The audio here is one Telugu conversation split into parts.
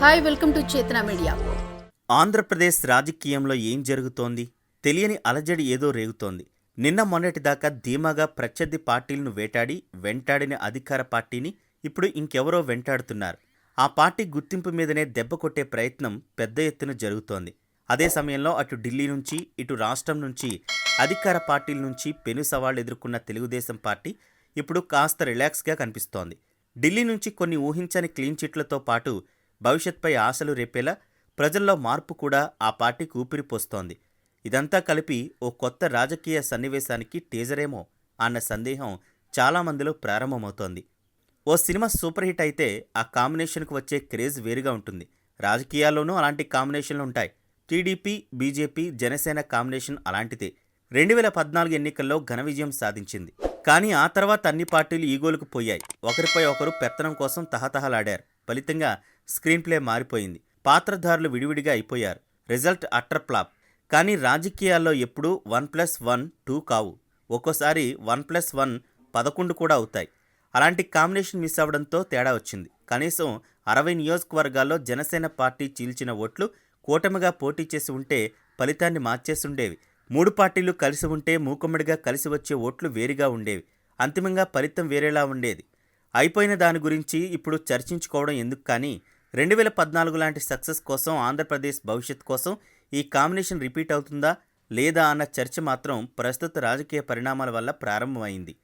Hi welcome to Chetana media. Andhra Pradesh రాజకీయంలో ఏం జరుగుతోంది? తెలియని అలజడి ఏదో రేగుతోంది. నిన్న మొన్నటిదాకా ధీమాగా ప్రత్యర్థి పార్టీలను వేటాడి వెంటాడిన అధికార పార్టీని ఇప్పుడు ఇంకెవరో వెంటాడుతున్నారు. ఆ పార్టీ గుర్తింపు మీదనే దెబ్బ కొట్టే ప్రయత్నం పెద్ద ఎత్తున జరుగుతోంది. అదే సమయంలో అటు ఢిల్లీ నుంచి ఇటు రాష్ట్రం నుంచి అధికార పార్టీల నుంచి పెను సవాళ్ళు ఎదుర్కొన్న తెలుగుదేశం పార్టీ ఇప్పుడు కాస్త రిలాక్స్గా కనిపిస్తోంది. ఢిల్లీ నుంచి కొన్ని ఊహించని క్లీన్ చిట్లతో పాటు భవిష్యత్పై ఆశలు రేపేలా ప్రజల్లో మార్పు కూడా ఆ పార్టీకి ఊపిరిపోస్తోంది ఇదంతా కలిపి ఓ కొత్త రాజకీయ సన్నివేశానికి టీజరేమో అన్న సందేహం చాలామందిలో ప్రారంభమవుతోంది. ఓ సినిమా సూపర్ హిట్ అయితే ఆ కాంబినేషన్కు వచ్చే క్రేజ్ వేరుగా ఉంటుంది. రాజకీయాల్లోనూ అలాంటి కాంబినేషన్లు ఉంటాయి. టీడీపీ బీజేపీ జనసేన కాంబినేషన్ అలాంటిదే. రెండు వేల పద్నాలుగు ఎన్నికల్లో ఘన విజయం సాధించింది. కానీ ఆ తర్వాత అన్ని పార్టీలు ఈగోలకు పోయాయి. ఒకరిపై ఒకరు పెత్తనం కోసం తహతహలాడారు. ఫలితంగా స్క్రీన్ ప్లే మారిపోయింది. పాత్రధారులు విడివిడిగా అయిపోయారు. రిజల్ట్ అట్టర్ ప్లాప్ కానీ రాజకీయాల్లో ఎప్పుడూ వన్ ప్లస్ వన్ టూ కావు. ఒక్కోసారి వన్ ప్లస్ వన్ పదకొండు కూడా అవుతాయి. అలాంటి కాంబినేషన్ మిస్ అవ్వడంతో తేడా వచ్చింది. కనీసం అరవై నియోజకవర్గాల్లో జనసేన పార్టీ చీల్చిన ఓట్లు కూటమిగా పోటీ చేసి ఉంటే ఫలితాన్ని మార్చేసుండేవి మూడు పార్టీలు కలిసి ఉంటే మూకుమ్మడిగా కలిసి వచ్చే ఓట్లు వేరుగా ఉండేవి. అంతిమంగా ఫలితం వేరేలా ఉండేది. అయిపోయిన దాని గురించి ఇప్పుడు చర్చించుకోవడం ఎందుకు కానీ రెండు వేల పద్నాలుగు లాంటి సక్సెస్ కోసం ఆంధ్రప్రదేశ్ భవిష్యత్ కోసం ఈ కాంబినేషన్ రిపీట్ అవుతుందా లేదా అన్న చర్చ మాత్రం ప్రస్తుత రాజకీయ పరిణామాల వల్ల ప్రారంభమైంది.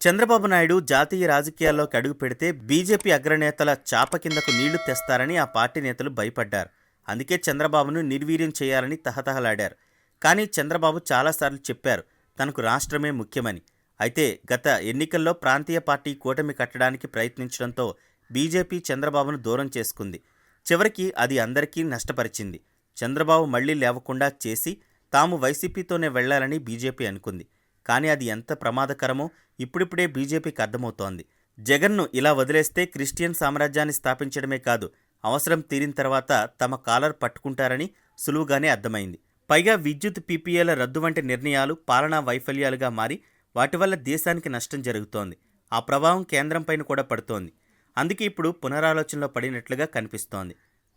చంద్రబాబు నాయుడు జాతీయ రాజకీయాల్లోకి అడుగు పెడితే బీజేపీ అగ్రనేతల చాప కిందకు నీళ్ళు తెస్తారని ఆ పార్టీ నేతలు భయపడ్డారు. అందుకే చంద్రబాబును నిర్వీర్యం చేయాలని తహతహలాడారు. కానీ చంద్రబాబు చాలాసార్లు చెప్పారు తనకు రాష్ట్రమే ముఖ్యమని. అయితే గత ఎన్నికల్లో ప్రాంతీయ పార్టీ కూటమి కట్టడానికి ప్రయత్నించడంతో బీజేపీ చంద్రబాబును దూరం చేసుకుంది. చివరికి అది అందరికీ నష్టపరిచింది. చంద్రబాబు మళ్ళీ లేవకుండా చేసి తాము వైసీపీతోనే వెళ్ళాలని బీజేపీ అనుకుంది. కానీ అది ఎంత ప్రమాదకరమో ఇప్పుడిప్పుడే బీజేపీకి అర్థమవుతోంది. జగన్ను ఇలా వదిలేస్తే క్రిస్టియన్ సామ్రాజ్యాన్ని స్థాపించడమే కాదు అవసరం తీరిన తర్వాత తమ కాలర్ పట్టుకుంటారని సులువుగానే అర్థమైంది. పైగా విద్యుత్ పీపీఏల రద్దు వంటి నిర్ణయాలు పాలనా వైఫల్యాలుగా మారి వాటి వల్ల దేశానికి నష్టం జరుగుతోంది. ఆ ప్రభావం కేంద్రంపైన కూడా పడుతోంది. అందుకే ఇప్పుడు పునరాలోచనలో పడినట్లుగా కనిపిస్తోంది.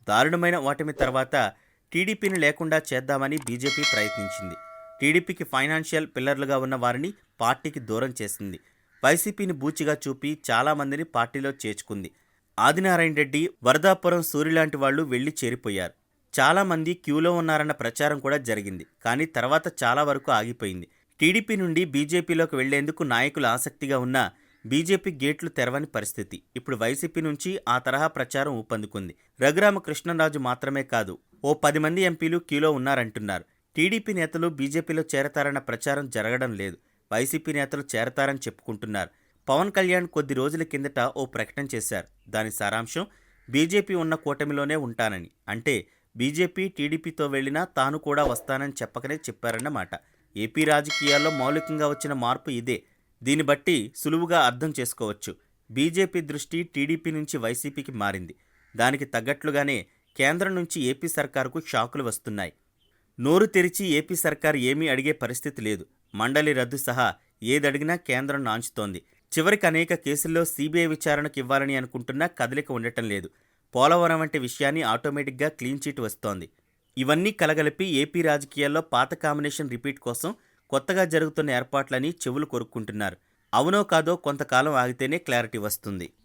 దారుణమైన ఓటమి తర్వాత టీడీపీని లేకుండా చేద్దామని బీజేపీ ప్రయత్నించింది. టీడీపీకి ఫైనాన్షియల్ పిల్లర్లుగా ఉన్న వారిని పార్టీకి దూరం చేసింది. వైసీపీని బూచిగా చూపి చాలామందిని పార్టీలో చేర్చుకుంది. ఆదినారాయణ రెడ్డి వరదాపురం సూర్య లాంటి వాళ్ళు వెళ్ళి చేరిపోయారు. చాలామంది క్యూలో ఉన్నారన్న ప్రచారం కూడా జరిగింది. కానీ తర్వాత చాలా వరకు ఆగిపోయింది. టీడీపీ నుండి బీజేపీలోకి వెళ్ళేందుకు నాయకులు ఆసక్తిగా ఉన్నా బీజేపీ గేట్లు తెరవని పరిస్థితి. ఇప్పుడు వైసీపీ నుంచి ఆ తరహా ప్రచారం ఊపందుకుంది. రఘురామ కృష్ణరాజు మాత్రమే కాదు ఓ పది మంది ఎంపీలు క్యూలో ఉన్నారంటున్నారు. టీడీపీ నేతలు బీజేపీలో చేరతారన్న ప్రచారం జరగడం లేదు. వైసీపీ నేతలు చేరతారని చెప్పుకుంటున్నారు. పవన్ కళ్యాణ్ కొద్ది రోజుల కిందట ఓ ప్రకటన చేశారు. దాని సారాంశం బీజేపీ ఉన్న కూటమిలోనే ఉంటానని. అంటే బీజేపీ టీడీపీతో వెళ్ళినా తాను కూడా వస్తానని చెప్పకనే చెప్పారన్నమాట. ఏపీ రాజకీయాల్లో మౌలికంగా వచ్చిన మార్పు ఇదే. దీన్ని బట్టి సులువుగా అర్థం చేసుకోవచ్చు. బీజేపీ దృష్టి టీడీపీ నుంచి వైసీపీకి మారింది. దానికి తగ్గట్లుగానే కేంద్రం నుంచి ఏపీ సర్కారుకు షాకులు వస్తున్నాయి. నోరు తెరిచి ఏపీ సర్కార్ ఏమీ అడిగే పరిస్థితి లేదు. మండలి రద్దు సహా ఏదడిగినా కేంద్రం నాంచుతోంది. చివరికి అనేక కేసుల్లో సీబీఐ విచారణకు ఇవ్వాలని అనుకుంటున్నా కదలిక ఉండటం లేదు. పోలవరం వంటి విషయాన్ని ఆటోమేటిక్గా క్లీన్ చీట్ వస్తోంది. ఇవన్నీ కలగలిపి ఏపీ రాజకీయాల్లో పాత కాంబినేషన్ రిపీట్ కోసం కొత్తగా జరుగుతున్న ఏర్పాట్లని చెవులు కొరుక్కుంటున్నారు. అవునో కాదో కొంతకాలం ఆగితేనే క్లారిటీ వస్తుంది.